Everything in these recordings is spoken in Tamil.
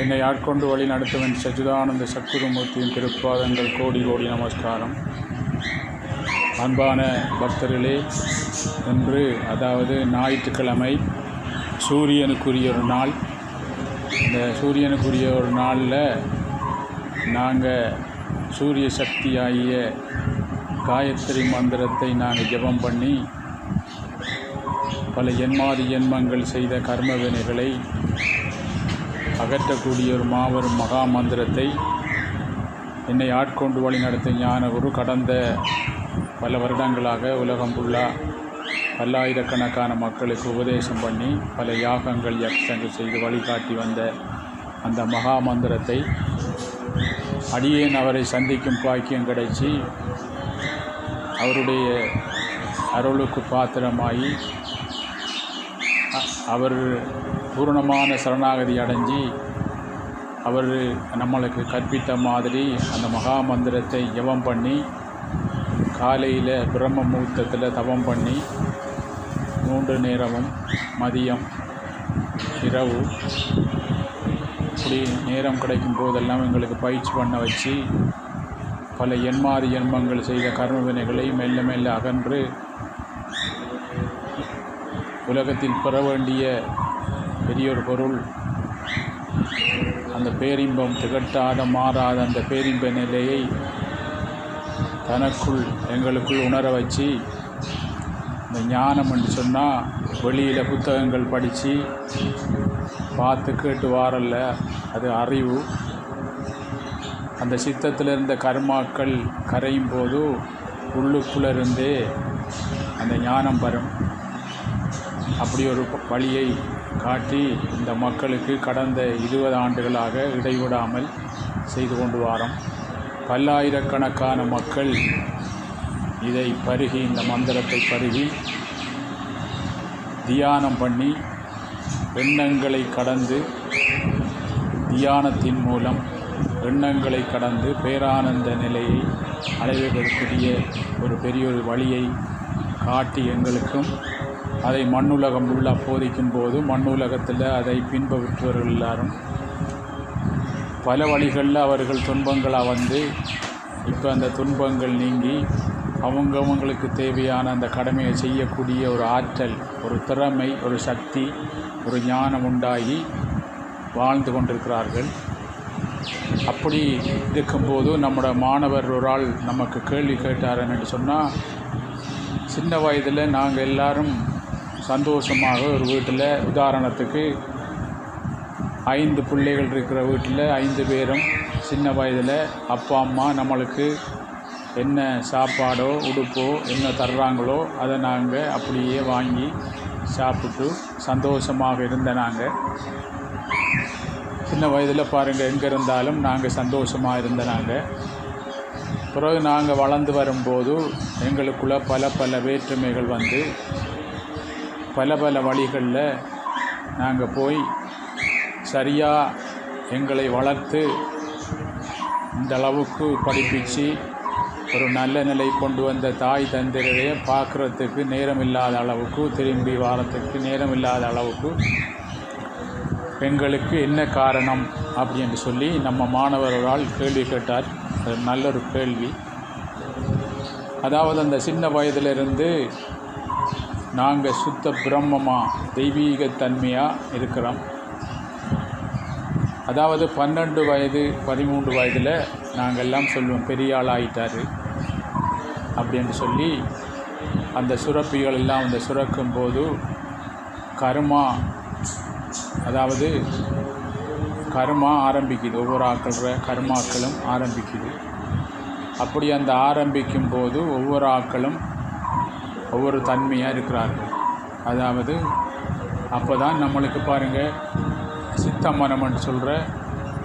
என்னை ஆட்கொண்டு வழி நடத்துவன் சச்சிதானந்த சத்குருமூர்த்தியின் திருப்பாதங்கள் கோடி கோடி நமஸ்காரம். அன்பான பக்தர்களே என்று அதாவது ஞாயிற்றுக்கிழமை சூரியனுக்குரிய ஒரு நாள். இந்த சூரியனுக்குரிய ஒரு நாளில் நாங்கள் சூரிய சக்தி ஆகிய காயத்ரி மந்திரத்தை நாங்கள் ஜெபம் பண்ணி பல எண்மாதி எண்மங்கள் செய்த கர்ம வினைகளை அகற்றக்கூடிய ஒரு மாபெரும் மகா மந்திரத்தை என்னை ஆட்கொண்டு வழி நடத்தும் ஞானகுரு கடந்த பல வருடங்களாக உலகம் ஃபுல்லாக பல்லாயிரக்கணக்கான மக்களுக்கு உபதேசம் பண்ணி பல யாகங்கள் யக்ஷங்கள் செய்து வழிகாட்டி வந்த அந்த மகா மந்திரத்தை அடியேன் அவரை சந்திக்கும் பாக்கியம் கிடைச்சி அவருடைய அருளுக்கு பாத்திரமாகி அ- அவர் பூரணமான சரணாகதி அடைஞ்சி அவர் நம்மளுக்கு கற்பித்த மாதிரி அந்த மகா மந்திரத்தை ஜெபம் பண்ணி காலையில் பிரம்ம முகூர்த்தத்தில் தவம் பண்ணி மூன்று நேரமும் மதியம் இரவு இப்படி நேரம் கிடைக்கும் போதெல்லாம் எங்களுக்கு பயிற்சி பண்ண வச்சு பல எண்மாறு எண்மங்கள் செய்த கர்ம வினைகளை மெல்ல மெல்ல அகன்று உலகத்தில் பெற வேண்டிய பெரியொரு பொருள். அந்த பேரின்பம் திகட்டாத மாறாத அந்த பேரின்ப நிலையை தனக்குள் எங்களுக்குள் உணர வச்சு இந்த ஞானம் என்று சொன்னால் வெளியில் புத்தகங்கள் படித்து பார்த்து கேட்டு வாரல்ல அது அறிவு. அந்த சித்தத்தில் இருந்த கர்மாக்கள் கரையும் போது உள்ளுக்குள்ளே இருந்தே அந்த ஞானம் வரும். அப்படி ஒரு வழியை காட்டி இந்த மக்களுக்கு கடந்த இருபது ஆண்டுகளாக இடைவிடாமல் செய்து கொண்டு வாரோம். பல்லாயிரக்கணக்கான மக்கள் இதை பருகி இந்த மந்திரத்தை பருகி தியானம் பண்ணி எண்ணங்களை கடந்து தியானத்தின் மூலம் எண்ணங்களை கடந்து பேரானந்த நிலையை அடைவதற்குரிய ஒரு பெரிய ஒரு வழியை காட்டி எங்களுக்கும் அதை மண்ணுலகம் உள்ள போதிக்கும் போது மண்ணுலகத்தில் அதை பின்பற்றுவர்கள் எல்லாரும். பல வழிகளில் அவர்கள் துன்பங்களாக வந்து இப்போ அந்த துன்பங்கள் நீங்கி அவங்கவங்களுக்கு தேவையான அந்த கடமையை செய்யக்கூடிய ஒரு ஆற்றல் ஒரு திறமை ஒரு சக்தி ஒரு ஞானம் உண்டாகி வாழ்ந்து கொண்டிருக்கிறார்கள். அப்படி இருக்கும்போது நம்மளோட மாணவர் ஒரு ஆள் நமக்கு கேள்வி கேட்டார் என்று சொன்னால் சின்ன வயதில் நாங்கள் எல்லாரும் சந்தோஷமாக ஒரு வீட்டில் உதாரணத்துக்கு ஐந்து பிள்ளைகள் இருக்கிற வீட்டில் ஐந்து பேரும் சின்ன வயதில் அப்பா அம்மா நம்மளுக்கு என்ன சாப்பாடோ உடுப்போ என்ன தர்றாங்களோ அதை நாங்கள் அப்படியே வாங்கி சாப்பிட்டு சந்தோஷமாக இருந்த நாங்கள். சின்ன வயதில் பாருங்கள் எங்கே இருந்தாலும் நாங்கள் சந்தோஷமாக இருந்த நாங்கள். பிறகு நாங்கள் வளர்ந்து வரும்போது எங்களுக்குள்ள பல பல வேற்றுமைகள் வந்து பல பல வழிகளில் நாங்கள் போய் சரியாக எங்களை வளர்த்து இந்த அளவுக்கு படிப்பிச்சு ஒரு நல்ல நிலை கொண்டு வந்த தாய் தந்திரையை பார்க்குறதுக்கு நேரம் இல்லாத அளவுக்கு திரும்பி வாரத்துக்கு நேரம் இல்லாத அளவுக்கு எங்களுக்கு என்ன காரணம் அப்படின்னு சொல்லி நம்ம மாணவர்களால் கேள்வி கேட்டார். அது நல்ல ஒரு கேள்வி. அதாவது அந்த சின்ன வயதிலிருந்து நாங்கள் சுத்த பிரம்மமாக தெய்வீகத்தன்மையாக இருக்கிறோம். அதாவது பன்னெண்டு வயது பதிமூன்று வயதில் நாங்கள் எல்லாம் சொல்லுவோம் பெரிய ஆள் ஆயிட்டாரு. அப்படின்னு சொல்லி அந்த சுரப்பிகள் எல்லாம் அந்த சுரக்கும் போது கருமா அதாவது கர்மா ஆரம்பிக்குது. ஒவ்வொரு ஆக்கள கர்மாக்களும் ஆரம்பிக்குது. அப்படி அந்த ஆரம்பிக்கும் போது ஒவ்வொரு ஆக்களும் ஒவ்வொரு தன்மையாக இருக்கிறார்கள். அதாவது அப்போ தான் நம்மளுக்கு பாருங்கள் சித்த மனம்னு சொல்கிற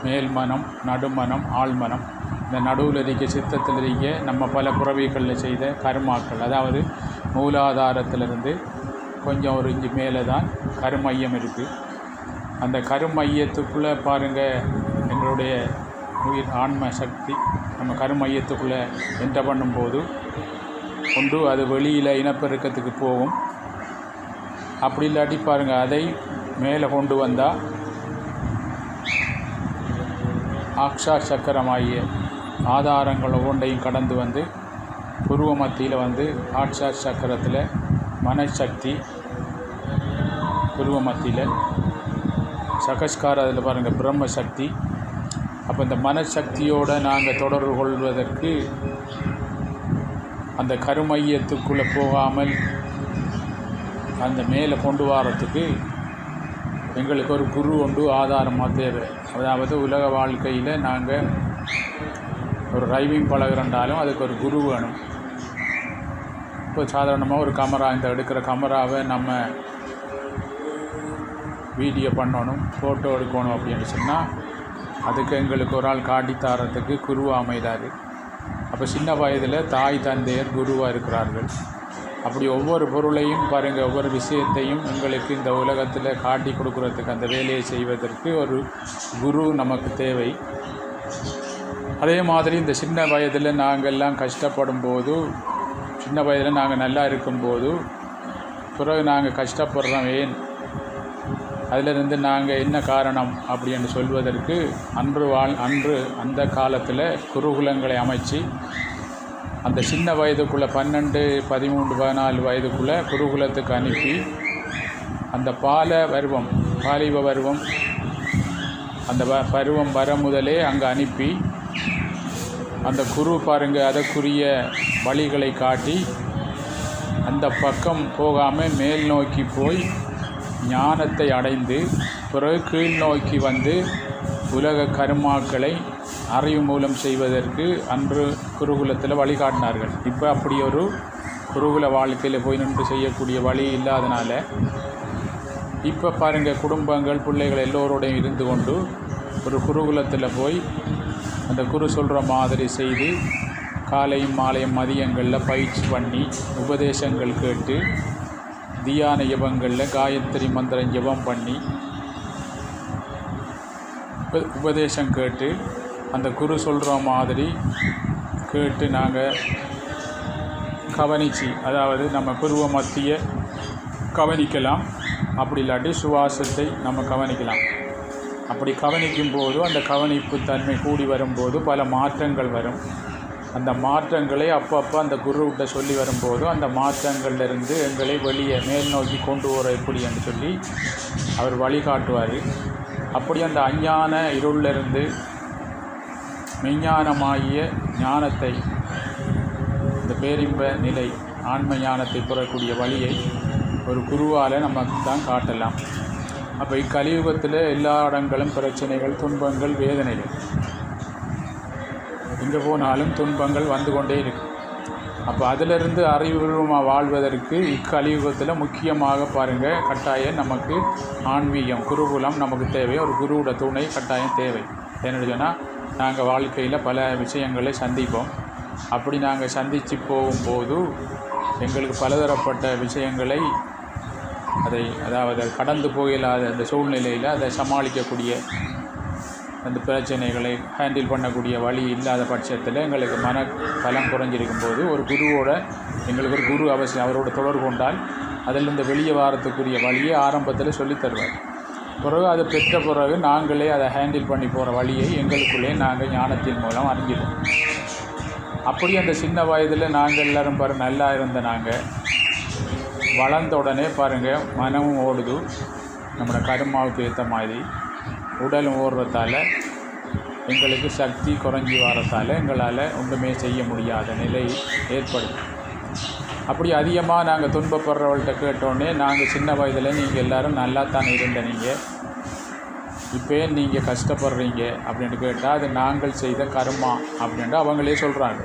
மேல் மனம் நடுமனம் ஆழ்மனம் இந்த நடுவில் இருக்க சித்தத்தில் இருக்க நம்ம பல புறவிகளில் செய்த கர்மாக்கள். அதாவது மூலாதாரத்திலிருந்து கொஞ்சம் ஒரு இஞ்சி மேலே தான் கருமையம் இருக்குது அந்த கருமையத்துக்குள்ளே பாருங்கள் எங்களுடைய உயிர் ஆன்ம சக்தி. நம்ம கருமையத்துக்குள்ளே என்டர் பண்ணும்போது கொண்டு அது வெளியில் இனப்பெருக்கத்துக்கு போகும். அப்படி இல்லாட்டி பாருங்கள் அதை மேலே கொண்டு வந்தால் ஆக்ஷா சக்கரமாகிய ஆதாரங்கள் ஒவ்வொன்றையும் கடந்து வந்து புருவ மத்தியில் வந்து ஆக்ஷா சக்கரத்தில் மனசக்தி புருவ மத்தியில் சகஸ்கார் அதில் பாருங்கள் பிரம்ம சக்தி அப்போ இந்த மனசக்தியோடு நாங்கள் தொடர்பு கொள்வதற்கு அந்த கருமையத்துக்குள்ளே போகாமல் அந்த மேலே கொண்டு வரத்துக்கு எங்களுக்கு ஒரு குரு ஒன்று ஆதாரமாக தேவை. அதாவது உலக வாழ்க்கையில் நாங்கள் ஒரு டிரைவிங் பழகிறண்டாலும் அதுக்கு ஒரு குரு வேணும். இப்போ சாதாரணமாக ஒரு கேமரா இந்த எடுக்கிற கேமராவை நம்ம வீடியோ பண்ணணும் ஃபோட்டோ எடுக்கணும் அப்படின்னு சொன்னால் அதுக்கு எங்களுக்கு ஒரு ஆள் காட்டி தரத்துக்கு குருவாக அமைதார். அப்போ சின்ன வயதில் தாய் தந்தையர் குருவாக இருக்கிறார்கள். அப்படி ஒவ்வொரு பொருளையும் பாருங்கள் ஒவ்வொரு விஷயத்தையும் உங்களுக்கு இந்த உலகத்தில் காட்டி கொடுக்குறதுக்கு அந்த வேலையை செய்வதற்கு ஒரு குரு நமக்கு தேவை. அதே மாதிரி இந்த சின்ன வயதில் நாங்கள்லாம் கஷ்டப்படும் போது சின்ன வயதில் நாங்கள் நல்லா இருக்கும்போது பிறகு நாங்கள் கஷ்டப்படுறோம் ஏன்? அதிலிருந்து நாங்கள் என்ன காரணம் அப்படின்னு சொல்வதற்கு அன்று வாழ் அன்று அந்த காலத்தில் குருகுலங்களை அமைச்சு அந்த சின்ன வயதுக்குள்ளே பன்னெண்டு பதிமூன்று பதினாலு வயதுக்குள்ளே குருகுலத்துக்கு அனுப்பி அந்த பால பருவம் பாலிப பருவம் அந்த வ பருவம் வர முதலே அங்கே அனுப்பி அந்த குரு பாருங்க அதற்குரிய வழிகளை காட்டி அந்த பக்கம் போகாமல் மேல் நோக்கி போய் ஞானத்தை அடைந்து பிறகு கீழ் நோக்கி வந்து உலக கருமாக்களை அறிவு மூலம் செய்வதற்கு அன்று குருகுலத்தில் வழிகாட்டினார்கள். இப்போ அப்படி ஒரு குருகுல வாழ்க்கையில் போய் நின்று செய்யக்கூடிய வழி இல்லாதனால இப்போ பாருங்கள் குடும்பங்கள் பிள்ளைகள் எல்லோரோடையும் இருந்து கொண்டு ஒரு குருகுலத்தில் போய் அந்த குரு சொல்கிற மாதிரி செய்து காலையும் மாலையும் மதியங்களில் பயிற்சி பண்ணி உபதேசங்கள் கேட்டு தியான ஜபங்களில் காயத்ரி மந்திரம் ஜபம் பண்ணி உப உபதேசம் கேட்டு அந்த குரு சொல்கிற மாதிரி கேட்டு நாங்கள் கவனித்து அதாவது நம்ம குருவ மத்திய கவனிக்கலாம். அப்படி இல்லாட்டி சுவாசத்தை நம்ம கவனிக்கலாம். அப்படி கவனிக்கும் போது அந்த கவனிப்பு தன்மை கூடி வரும்போது பல மாற்றங்கள் வரும். அந்த மாற்றங்களை அப்பப்போ அந்த குருவிட்ட சொல்லி வரும்போது அந்த மாற்றங்கள்லேருந்து எங்களை வெளியே மேல் நோக்கி கொண்டு வர எப்படி என்று சொல்லி அவர் வழிகாட்டுவார். அப்படி அந்த அஞ்ஞான இருளிலிருந்து மெஞ்ஞானமாகிய ஞானத்தை இந்த பேரின்ப நிலை ஆன்ம ஞானத்தை புறக்கூடிய வழியை ஒரு குருவால் நமக்கு தான் காட்டலாம். அப்போ இக்கலியுகத்தில் எல்லா இடங்களும் பிரச்சனைகள் துன்பங்கள் வேதனைகள். எங்கே போனாலும் துன்பங்கள் வந்து கொண்டே இருக்கும் அப்போ அதிலிருந்து அறிவுபூர்வமாக வாழ்வதற்கு இக்கலியுகத்தில் முக்கியமாக பாருங்கள் கட்டாயம் நமக்கு ஆன்மீகம் குருகுலம் நமக்கு தேவை. ஒரு குருவோட துணை கட்டாயம் தேவை. என்னென்னு சொன்னால் நாங்கள் வாழ்க்கையில் பல விஷயங்களை சந்திப்போம். அப்படி நாங்கள் சந்தித்து போகும்போது எங்களுக்கு பலதரப்பட்ட விஷயங்களை அதை அதாவது கடந்து போயில்லாத அந்த சூழ்நிலையில் அதை சமாளிக்கக்கூடிய அந்த பிரச்சனைகளை ஹேண்டில் பண்ணக்கூடிய வழி இல்லாத பட்சத்தில் எங்களுக்கு மன பலம் குறைஞ்சிருக்கும் போது ஒரு குருவோட எங்களுக்கு ஒரு குரு அவசியம் அவரோட தொடர்பு கொண்டால் அதிலிருந்து வெளியே வாரத்துக்குரிய வழியை ஆரம்பத்தில் சொல்லித்தருவார் பிறகு அதை பெற்ற பிறகு நாங்களே அதை ஹேண்டில் பண்ணி போகிற வழியை எங்களுக்குள்ளே நாங்கள் ஞானத்தின் மூலம் அறிஞ்சிடுவோம் அப்படி அந்த சின்ன வயதில் நாங்கள் எல்லோரும் பாரு நல்லா இருந்த நாங்கள் வளர்ந்த உடனே பாருங்கள் மனமும் ஓடுது. நம்மளோட கருமாவுக்கு ஏற்ற மாதிரி. உடலும் ஓடுறதால எங்களுக்கு சக்தி குறைஞ்சி வரத்தால் எங்களால் ஒன்றுமே செய்ய முடியாத நிலை ஏற்படுது. அப்படி அதிகமாக நாங்கள் துன்பப்படுறவள்கிட்ட கேட்டோடனே நாங்கள் சின்ன வயதில் நீங்கள் எல்லோரும் நல்லா தான் இருந்த நீங்கள் இப்போ நீங்கள் கஷ்டப்படுறீங்க அப்படின்ட்டு கேட்டால் அது நாங்கள் செய்த கர்மா அப்படின்ட்டு அவங்களே சொல்கிறாங்க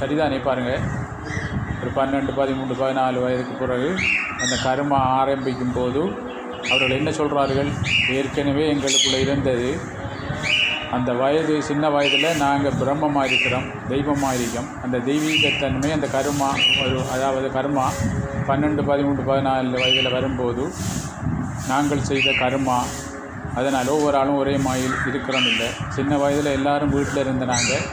சரிதானே பாருங்கள் ஒரு பன்னெண்டு பதிமூன்று பதினாலு வயதுக்கு பிறகு அந்த கர்மா ஆரம்பிக்கும் போது அவர்கள் என்ன சொல்கிறார்கள் ஏற்கனவே எங்களுக்குள்ளே இருந்தது. அந்த வயது சின்ன வயதில் நாங்கள் பிரம்மமாக இருக்கிறோம் தெய்வமாக இருக்கோம். அந்த தெய்வீகத்தன்மை அந்த கருமா ஒரு அதாவது கர்மா பன்னெண்டு பதிமூன்று பதினாலு வயதில் வரும்போது நாங்கள் செய்த கர்மா அதனால் ஒவ்வொரு ஆளும் ஒரே மாயில் இருக்கிறோம் இல்லை. சின்ன வயதில் எல்லாரும் வீட்டில் இருந்த நாங்கள்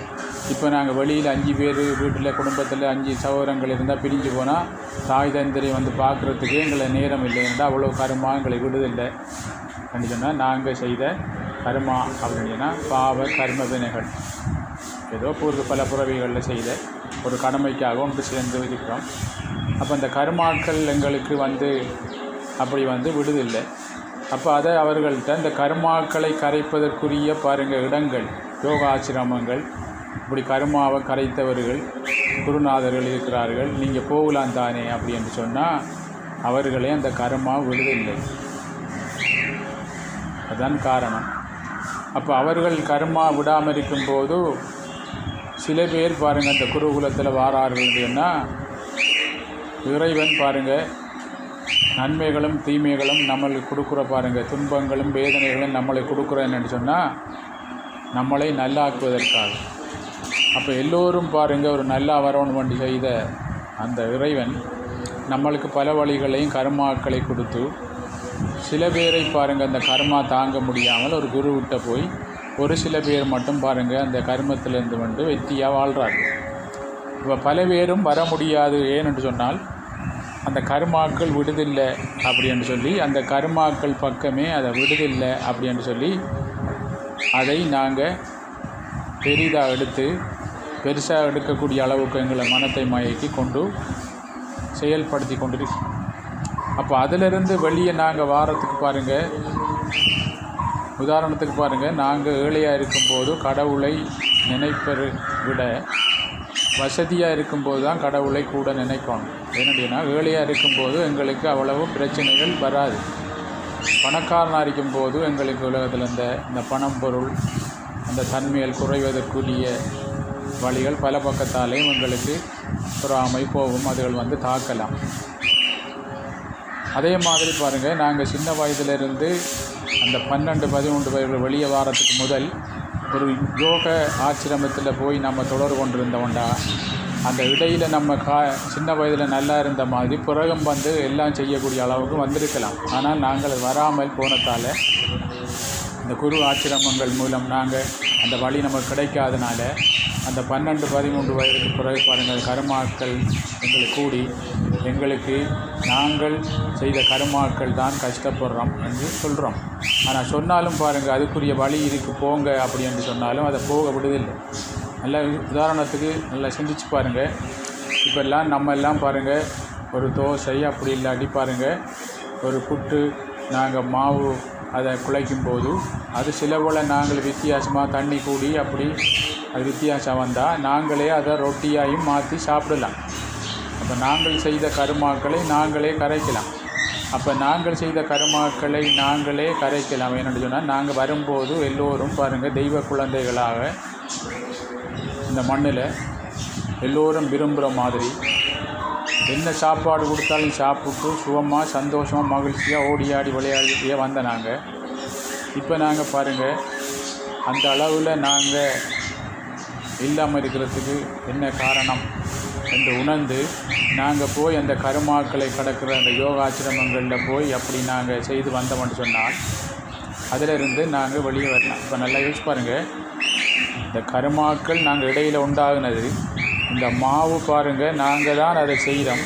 இப்போ நாங்கள் வெளியில் அஞ்சு பேர் வீட்டில் குடும்பத்தில் அஞ்சு சகோதரங்கள் இருந்தால் பிரிஞ்சு போனால் தாய் தந்திரி வந்து பார்க்குறதுக்கே எங்களை நேரம் இல்லை. என்றால் அவ்வளோ கருமா எங்களை விடுதில்லை. அப்படின்னு சொன்னால் நாங்கள் செய்த கருமா அப்படின்னு சொன்னால் பாவ கர்ம வினைகள். ஏதோ பூர்வ பல புறவிகளில் செய்த ஒரு கடமைக்காக ஒன்று சேர்ந்து இருக்கிறோம். அப்போ அந்த கருமாக்கள் எங்களுக்கு வந்து அப்படி வந்து விடுதில்லை. அப்போ அதை அவர்கள்ட்ட இந்த கருமாக்களை கரைப்பதற்குரிய பாருங்கள் இடங்கள் யோகாசிரமங்கள் இப்படி கருமாவை கரைத்தவர்கள் குருநாதர்கள் இருக்கிறார்கள் நீங்கள் போகலாம் தானே அப்படி என்று சொன்னால் அவர்களே அந்த கருமா விடுதில்லை. அதுதான் காரணம். அப்போ அவர்கள் கர்மா விடாமல் இருக்கும்போது சில பேர் பாருங்கள் அந்த குருகுலத்தில் வாரார்கள்னா இறைவன் பாருங்கள் நன்மைகளும் தீமைகளும் நம்மளுக்கு கொடுக்குற பாருங்கள் துன்பங்களும் வேதனைகளும் நம்மளை கொடுக்குறேன்னு சொன்னால் நம்மளை நல்லாக்குவதற்காக. அப்போ எல்லோரும் பாருங்கள் ஒரு நல்லா வரணும் வண்டி செய்த அந்த இறைவன் நம்மளுக்கு பல வழிகளையும் கர்மாக்களை கொடுத்து சில பேரை பாருங்கள் அந்த கர்மா தாங்க முடியாமல் ஒரு குருவிட்ட போய் ஒரு சில பேர் மட்டும் பாருங்கள் அந்த கர்மத்திலேருந்து வந்து வெற்றியாக வாழ்கிறாங்க இப்போ பல பேரும் வர முடியாது ஏன்னு சொன்னால் அந்த கர்மாக்கள் விடுதில்லை அப்படின்னு சொல்லி அந்த கர்மாக்கள் பக்கமே அதை விடுதில்லை அப்படின்னு சொல்லி அதை நாங்கள் பெரிதாக எடுத்து பெருசாக எடுக்கக்கூடிய அளவுக்கு எங்களை மனத்தை மயக்கி கொண்டு செயல்படுத்தி கொண்டிருக்கோம் அப்போ அதிலிருந்து வெளியே நாங்கள் வாரத்துக்கு பாருங்கள் உதாரணத்துக்கு பாருங்கள் நாங்கள் ஏழையாக இருக்கும்போது கடவுளை நினைப்பதை விட வசதியாக இருக்கும்போது தான் கடவுளை கூட நினைக்கணும். ஏனென்னா ஏழையாக இருக்கும்போது எங்களுக்கு அவ்வளவு பிரச்சனைகள் வராது. பணக்காரனாக இருக்கும்போது எங்களுக்கு உலகத்தில் இந்த இந்த பணம் பொருள் அந்த தன்மையில் குறைவதற்குரிய வழிகள் பல பக்கத்தாலேயும் எங்களுக்கு பொறாமை போகும் அதுகள் வந்து தாக்கலாம். அதே மாதிரி பாருங்கள் நாங்கள் சின்ன வயதிலிருந்து அந்த பன்னெண்டு பதிமூன்று வயது வெளியே வாரத்துக்கு முதல் ஒரு யோக ஆசிரமத்தில் போய் நம்ம தொடர்பு கொண்டிருந்தோண்டா அந்த இடையில் நம்ம கா சின்ன வயதில் நல்லா இருந்த மாதிரி பிறகும் வந்து எல்லாம் செய்யக்கூடிய அளவுக்கு வந்திருக்கலாம். ஆனால் நாங்கள் வராமல் போனதால் இந்த குரு ஆசிரமங்கள் மூலம் நாங்கள் அந்த வழி நமக்கு கிடைக்காதனால அந்த பன்னெண்டு பதிமூன்று வயதுக்கு பிறகு பாருங்கள் கருமாக்கள் எங்களுக்கு கூடி எங்களுக்கு நாங்கள் செய்த கருமாக்கள் தான் கஷ்டப்படுறோம் என்று சொல்கிறோம் ஆனால் சொன்னாலும் பாருங்கள் அதுக்குரிய வழி இதுக்கு போங்க அப்படி என்று சொன்னாலும் அதை போக விடுதில்லை. நல்ல உதாரணத்துக்கு நல்லா சிந்திச்சு பாருங்கள். இப்போல்லாம் நம்ம எல்லாம் பாருங்கள் ஒரு தோசை அப்படி இல்லாட்டி பாருங்கள் ஒரு புட்டு நாங்கள் மாவு அதை குழைக்கும் போது அது சில போல் நாங்கள் வித்தியாசமாக தண்ணி கூடி அப்படி அது வித்தியாசம் வந்தால் நாங்களே அதை ரொட்டியாயும் மாற்றி சாப்பிடலாம். அப்போ நாங்கள் செய்த கருமாக்களை நாங்களே கரைக்கலாம். அப்போ நாங்கள் செய்த கருமாக்களை நாங்களே கரைக்கலாம். என்னென்னு சொன்னால் நாங்கள் வரும்போது எல்லோரும் பாருங்கள் தெய்வ குழந்தைகளாக இந்த மண்ணில் எல்லோரும் விரும்புகிற மாதிரி என்ன சாப்பாடு கொடுத்தாலும் சாப்பிட்டு சுகமாக சந்தோஷமாக மகிழ்ச்சியாக ஓடி ஆடி விளையாடிட்டே வந்த நாங்கள் இப்போ நாங்கள் பாருங்கள் அந்த அளவில் நாங்கள் இல்லாமல் இருக்கிறதுக்கு என்ன காரணம் என்று உணர்ந்து நாங்கள் போய் அந்த கருமாக்களை கடக்கிற அந்த யோகாசிரமங்களில் போய் அப்படி நாங்கள் செய்து வந்தோம்னு சொன்னால் அதிலிருந்து நாங்கள் வெளியே வரலாம். இப்போ நல்லா யோசிச்சு பாருங்கள் இந்த கருமாக்கள் நாங்கள் இடையில் உண்டாகினது இந்த மாவு பாருங்கள் நாங்கள் தான் அதை செய்கிறோம்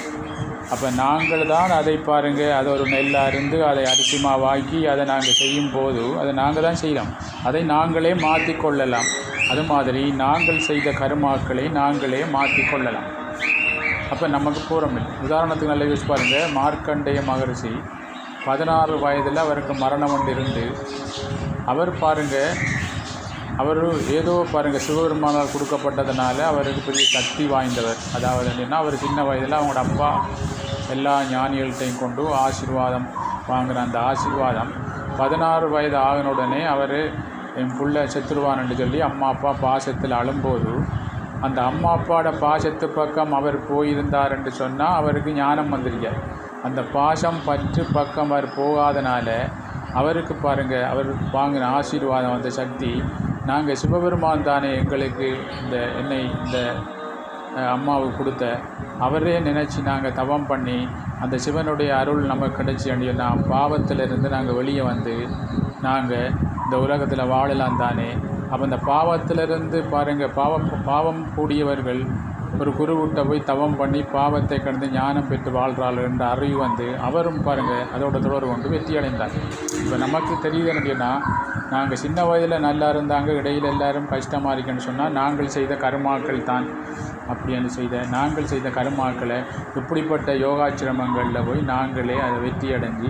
அப்போ நாங்கள் தான் அதை பாருங்கள் அதை ஒரு நெல்லாக இருந்து அதை அரிசி மாவாக்கி அதை நாங்கள் செய்யும் போது அதை நாங்கள் தான் செய்கிறோம் அதை நாங்களே மாற்றி கொள்ளலாம். அது மாதிரி நாங்கள் செய்த கருமாக்களை நாங்களே மாற்றி கொள்ளலாம். அப்போ நமக்கு பூரம் உதாரணத்துக்கு நல்ல யூஸ் பாருங்கள் மார்க்கண்டேய மகரிஷி பதினாறு வயதில் அவருக்கு மரணம் ஒன்று இருந்து அவர் பாருங்கள் அவர் ஏதோ பாருங்கள் சிவபெருமானால் கொடுக்கப்பட்டதுனால அவருக்கு பெரிய சக்தி வாய்ந்தவர். அதாவது என்னென்னா அவர் சின்ன வயதில் அவங்களோட அப்பா எல்லா ஞானிகள்கிட்டையும் கொண்டு ஆசீர்வாதம் வாங்கின அந்த ஆசீர்வாதம் பதினாறு வயது ஆகின உடனே அவர் என் புள்ள செத்துருவான்னு சொல்லி அம்மா அப்பா பாசத்தில் அழும்போது அந்த அம்மா அப்பாவோட பாசத்து பக்கம் அவர் போயிருந்தார் என்று சொன்னால் அவருக்கு ஞானம் வந்திருக்கார் அந்த பாசம் பற்று பக்கம் அவர் போகாதனால அவருக்கு பாருங்கள் அவர் வாங்கின ஆசீர்வாதம் அந்த சக்தி நாங்கள் சிவபெருமான் தானே எங்களுக்கு இந்த என்னை இந்த அம்மாவுக்கு கொடுத்த. அவரே நினச்சி நாங்கள் தவம் பண்ணி அந்த சிவனுடைய அருள் நமக்கு கிடைச்சி அப்படின்னா பாவத்திலிருந்து நாங்கள் வெளியே வந்து நாங்கள் இந்த உலகத்தில் வாழலாம் தானே. அப்போ இந்த பாவத்திலிருந்து பாருங்கள் பாவம் பாவம் கூடியவர்கள் ஒரு குருவிட்ட போய் தவம் பண்ணி பாவத்தை கடந்து ஞானம் பெற்று வாழ்கிறாள் என்ற அறிவு வந்து அவரும் பாருங்கள் அதோட தொடர்பு கொண்டு வெற்றி அடைந்தார். இப்போ நமக்கு தெரியுது என்னன்னா நாங்கள் சின்ன வயதில் நல்லா இருந்தாங்க இடையில் எல்லாரும் கஷ்டமாக இருக்குன்னு சொன்னால் நாங்கள் செய்த கருமாக்கள் தான். அப்படின்னு செய்த நாங்கள் செய்த கருமாக்களை இப்படிப்பட்ட யோகாச்சிரமங்களில் போய் நாங்களே அதை வெற்றி அடைஞ்சு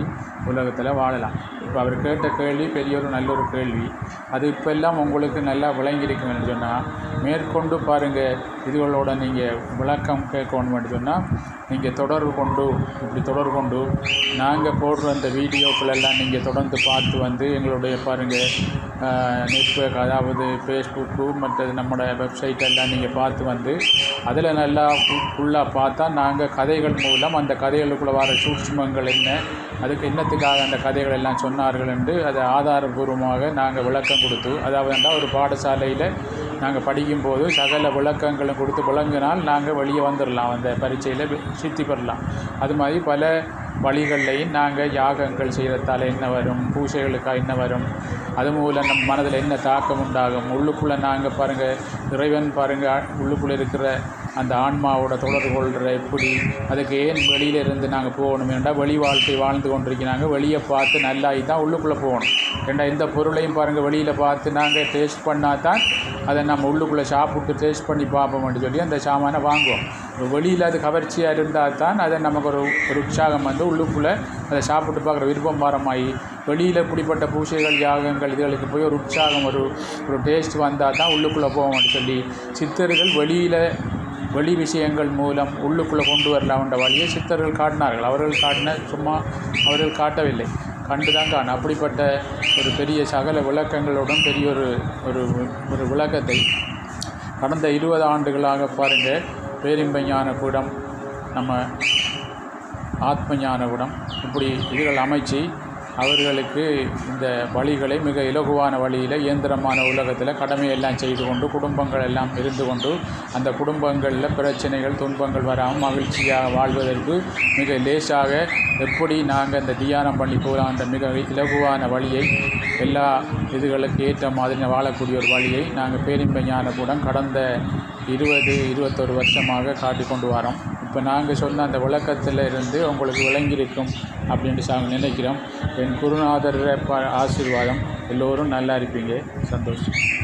உலகத்தில் வாழலாம். இப்போ அவர் கேட்ட கேள்வி பெரிய ஒரு நல்ல ஒரு கேள்வி. அது இப்போல்லாம் உங்களுக்கு நல்லா விளங்கியிருக்குன்னு சொன்னால் மேற்கொண்டு பாருங்கள் இதுகளோட நீங்கள் விளக்கம் கேட்கணும்னு சொன்னால் நீங்கள் தொடர்பு கொண்டு இப்படி தொடர்பு கொண்டு நாங்கள் போடுற அந்த வீடியோக்களெல்லாம் நீங்கள் தொடர்ந்து பார்த்து வந்து எங்களுடைய பாருங்கள் நெட்ஒர்க் அதாவது ஃபேஸ்புக்கு மற்றது நம்மளோட வெப்சைட் எல்லாம் நீங்கள் பார்த்து வந்து அதில் நல்லா ஃபுல்லாக பார்த்தா நாங்கள் கதைகள் மூலம் அந்த கதைகளுக்குள்ளே வர சூட்சுமங்கள் என்ன அதுக்கு என்ன எதுக்காக அந்த கதைகள் எல்லாம் சொன்னார்கள் என்று அதை ஆதாரபூர்வமாக நாங்கள் விளக்கம் கொடுத்து அதாவது ஒரு பாடசாலையில் நாங்கள் படிக்கும்போது சகல விளக்கங்களும் கொடுத்து விளங்கினால் நாங்கள் வெளியே வந்துடலாம் அந்த பரீட்சையில் சித்தி பெறலாம். அது மாதிரி பல வழிகள்லையும் நாங்கள் யாகங்கள் செய்கிறதால என்ன வரும் பூஜைகளுக்காக என்ன வரும் அது மூலம் நம் மனதில் என்ன தாக்கம் உண்டாகும் உள்ளுக்குள்ளே நாங்கள் பாருங்கள் இறைவன் பாருங்கள் உள்ளுக்குள்ளே இருக்கிற அந்த ஆன்மாவோட தொடர்பு கொள்கிற எப்படி? அதுக்கு ஏன் வெளியில் இருந்து நாங்கள் போகணும் என்றால் வெளி வாழ்க்கை வாழ்ந்து கொண்டிருக்கிறாங்க. வெளியே பார்த்து நல்லாகி தான் உள்ளுக்குள்ளே போகணும். ஏண்டா எந்த பொருளையும் பாருங்கள் வெளியில் பார்த்து நாங்கள் டேஸ்ட் பண்ணால் தான் அதை நம்ம உள்ளுக்குள்ளே சாப்பிட்டு டேஸ்ட் பண்ணி பார்ப்போம்னு சொல்லி அந்த சாமானை வாங்குவோம். வெளியில் அது கவர்ச்சியாக இருந்தால் தான் அதை நமக்கு ஒரு ஒரு உற்சாகம் வந்து உள்ளுக்குள்ளே அதை சாப்பிட்டு பார்க்குற விருப்பம் பாரமாகி வெளியில் இப்படிப்பட்ட பூஜைகள் யாகங்கள் இதுகளுக்கு போய் ஒரு உற்சாகம் ஒரு ஒரு டேஸ்ட் வந்தால் தான் உள்ளுக்குள்ளே போவோம்னு சொல்லி சித்தர்கள் வெளியில் வெளி விஷயங்கள் மூலம் உள்ளுக்குள்ளே கொண்டு வரலாம்ன்ற வழியை சித்தர்கள் காட்டினார்கள். அவர்கள் காட்டின சும்மா அவர்கள் காட்டவில்லை. கண்டு தான் காணும். அப்படிப்பட்ட ஒரு பெரிய சகல விளக்கங்களுடன் பெரிய ஒரு ஒரு ஒரு விளக்கத்தை கடந்த இருபது ஆண்டுகளாக பாருங்கள் பேரின்ப ஞான கூடம் நம்ம ஆத்ம ஞான கூடம் இப்படி இதுகள் அமைச்சு அவர்களுக்கு இந்த வழிகளை மிக இலகுவான வழியில் இயந்திரமான உலகத்தில் கடமையெல்லாம் செய்து கொண்டு குடும்பங்கள் எல்லாம் இருந்து கொண்டு அந்த குடும்பங்களில் பிரச்சனைகள் துன்பங்கள் வராமல் மகிழ்ச்சியாக வாழ்வதற்கு மிக லேசாக எப்படி நாங்கள் இந்த தியானம் பண்ணி போகலாம் அந்த மிக இலகுவான வழியை எல்லா இதுகளுக்கு ஏற்ற மாதிரி வாழக்கூடிய ஒரு வழியை நாங்கள் பேரின்ப ஞானக்கூடம் கடந்த இருபது இருபத்தொரு வருஷமாக காட்டி கொண்டு வரோம் இப்போ நாங்கள் சொன்ன அந்த விளக்கத்தில் இருந்து உங்களுக்கு விளங்கியிருக்கும் அப்படின்ட்டு நாங்கள் நினைக்கிறோம். என் குருநாதர் ஆசீர்வாதம். எல்லோரும் நல்லா இருப்பீங்க. சந்தோஷம்.